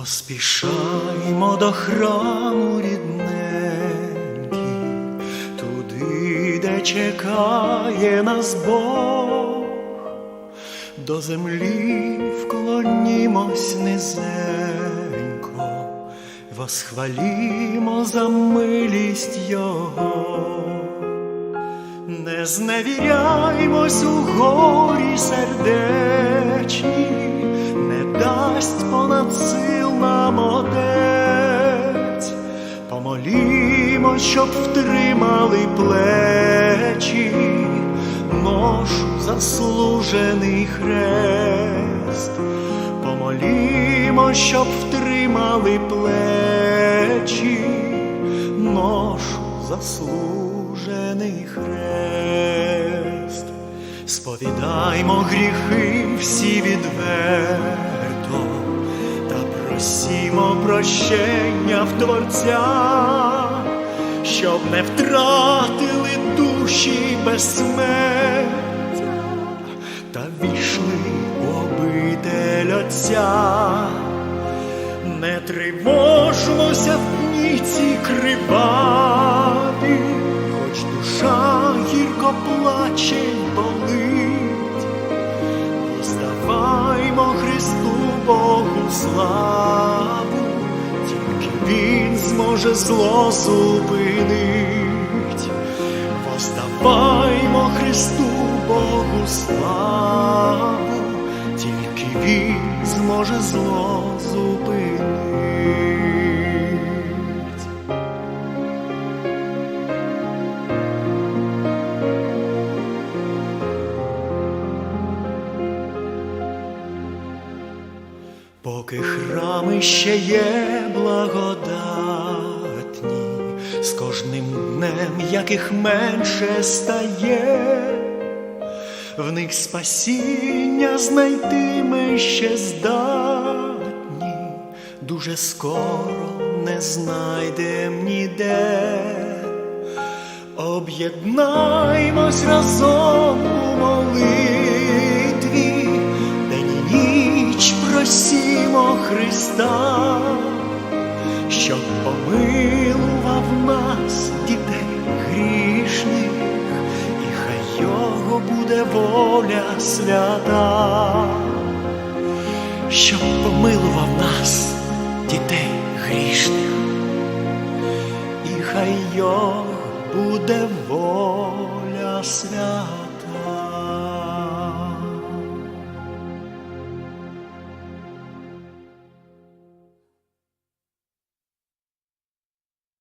Поспішаймо до храму рідненький, туди, де чекає нас Бог, до землі вклонімось низенько, восхвалімо за милість Його. Не зневіряймось у горі сердечні, помолімо, щоб втримали плечі, ношу заслужений хрест, помолімо, щоб втримали плечі, ношу заслужений хрест, сповідаймо гріхи всі відверто, просімо прощення в Творця, щоб не втратили душі безсмертя та війшли у обитель Отця. Не тривожмося в дні ці криваві, хоч душа гірко плаче болить, Воздаваймо Христу Богу славу, зможе зло зупинить. Воздаваймо Христу Богу славу, тільки Він зможе зло зупинить. Поки храми ще є благодатні, з кожним днем яких менше стає, в них спасіння знайти ми ще здатні, дуже скоро не знайдем ніде. Об'єднаймось разом у молитві, Христа, щоб помилував нас, дітей грішних, і хай його буде воля свята, щоб помилував нас, дітей грішних і хай його буде воля свята.